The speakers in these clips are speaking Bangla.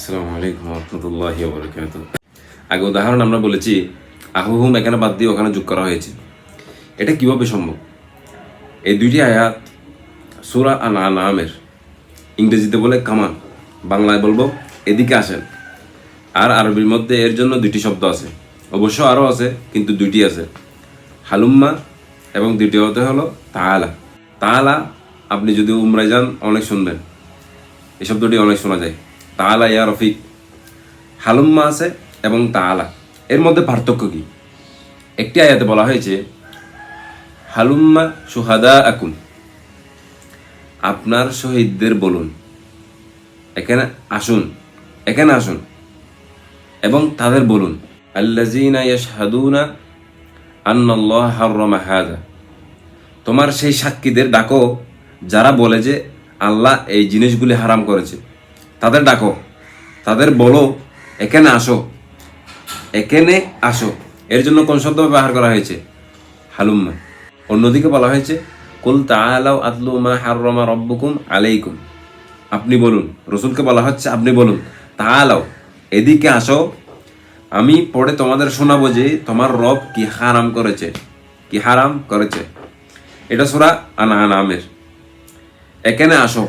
আসসালামু আলাইকুম রহমতুল্লাহ বরকাত আগে উদাহরণ আমরা বলেছি, আহুহুম এখানে বাদ দিয়ে ওখানে যোগ করা হয়েছে। এটা কীভাবে সম্ভব? এই দুইটি আয়াত, সুরা আন আনামের ইংরেজিতে বলে কামান, বাংলায় বলব এদিকে আসেন। আর আরবির মধ্যে এর জন্য দুইটি শব্দ আছে। অবশ্য আরও আছে, কিন্তু দুইটি আছে। হালুম্মা এবং দ্বিতীয়ত হলো তাআলা। তাআলা, আপনি যদি উমরায় যান, অনেক শুনবেন। এই শব্দটি অনেক শোনা যায়। তাআলা ইয়া রফিক। হালুম্মা আছে এবং তাআলা এর মধ্যে পার্থক্য কি? একটি আয়াতে বলা হয়েছে, হালুম্মা সুহাদা আকুম আপনার শহীদদের বলুন, এখানে আসুন এখানে আসুন। এবং তাদের বলুন তোমার সেই সাক্ষীদের ডাকো যারা বলে যে, আল্লাহ এই জিনিসগুলি হারাম করেছে। তাদের ডাকো। তাদের বলো, এখানে আসো। এখানে আসো। এর জন্য কোন শব্দ ব্যবহার করা হয়েছে? হালুম্মা অন্যদিকে বলা হয়েছে, কুল তাআলাও আতলু মা হাররামা রব্বুকুম আলাইকুম। আপনি বলুন, রসুলকে বলা হচ্ছে, আপনি বলুন তাআলাও এদিকে আসো। আমি পড়ে তোমাদের শোনাবো যে তোমার রব কি হারাম করেছে। কি হারাম করেছে? এটা সোরা আনা নামের এখানে আসো।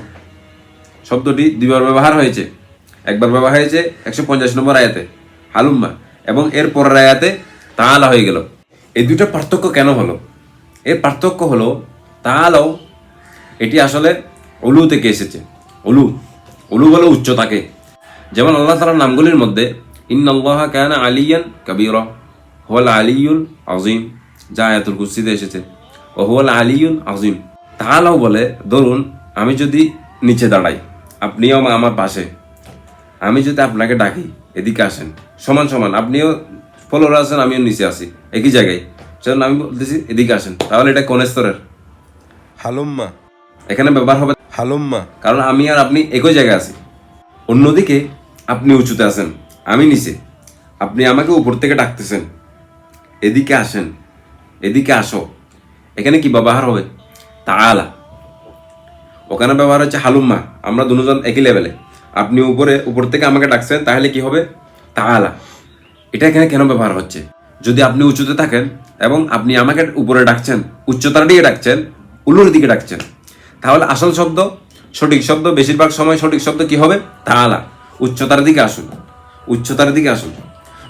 শব্দটি দুইবার ব্যবহার হয়েছে। একবার ব্যবহার হয়েছে একশো পঞ্চাশ নম্বর আয়াতে, হালুম্মা, এবং এর পরের আয়াতে তাআলা হয়ে গেল। এই দুইটা পার্থক্য কেন হলো? এর পার্থক্য হলো, তাআলাও এটি আসলে উলু থেকে এসেছে। উলু উলু বলে উচ্চতাকে। যেমন আল্লাহ তালার নামগুলির মধ্যে, ইন্নাল্লাহ কানা আলিয়ান কবিরা, হুয়াল আলিউল আজিম যা আয়াতুল কুস্তিতে এসেছে, ও হুয়াল আলিউল আজিম তাহলেও বলে, ধরুন, আমি যদি নিচে দাঁড়াই। আপনিও আমা- আমার পাশে। আমি যদি আপনাকে ডাকি এদিকে আসেন। সমান সমান আপনিও ফলোয়ার আছেন আমিও নিচে আসি একই জায়গায়। সেজন্য আমি বলতেছি এদিকে আসেন। তাহলে এটা কোন স্তরের? হালুম্মা। এখানে ব্যবহার হবে হালুম্মা। কারণ আমি আর আপনি একই জায়গায় আছি। অন্যদিকে আপনি উঁচুতে আছেন। আমি নিচে। আপনি আমাকে উপর থেকে ডাকতেছেন। এদিকে আসেন। এদিকে আসো। এখানে কি ব্যবহার হবে? তাআলা। ওখানে ব্যবহার হচ্ছে হালুম্মা আমরা দুজন একই লেভেলে আপনি উপরে, উপর থেকে আমাকে ডাকছেন, তাহলে কি হবে? তাআলা এটা এখানে কেন ব্যবহার হচ্ছে? যদি আপনি উঁচুতে থাকেন এবং আপনি আমাকে উপরে ডাকছেন, উচ্চতার দিকে ডাকছেন, উলুর দিকে ডাকছেন, তাহলে আসল শব্দ, সঠিক শব্দ, বেশিরভাগ সময় সঠিক শব্দ কি হবে? তাআলা উচ্চতার দিকে আসুন। উচ্চতার দিকে আসুন।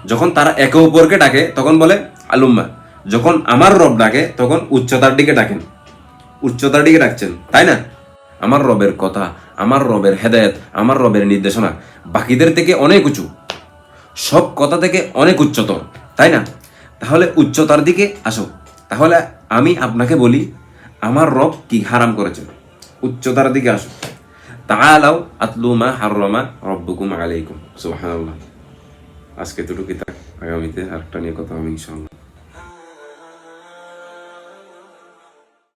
যখন তারা একে অপরকে ডাকে, তখন বলে আলুম্মা যখন আমার রব ডাকে, তখন উচ্চতার দিকে ডাকেন। উচ্চতার দিকে ডাকছেন। তাই না? আমার রবের কথা, আমার রবের হেদায়েত, আমার রবের নির্দেশনা বাকিদের থেকে অনেক উঁচু। সব কথা থেকে অনেক উচ্চতর, তাই না? তাহলে উচ্চতার দিকে আসো। তাহলে আমি আপনাকে বলি, আমার রব কি হারাম করেছে উচ্চতার দিকে আসো। তাআলাও আতলু মা হাররামা রব্বুকুম আলাইকুম। সুবহানাল্লাহ। আজকে দুটো কিতাব আগামীতে আরেকটা নিয়ে কথা হবে ইনশাআল্লাহ।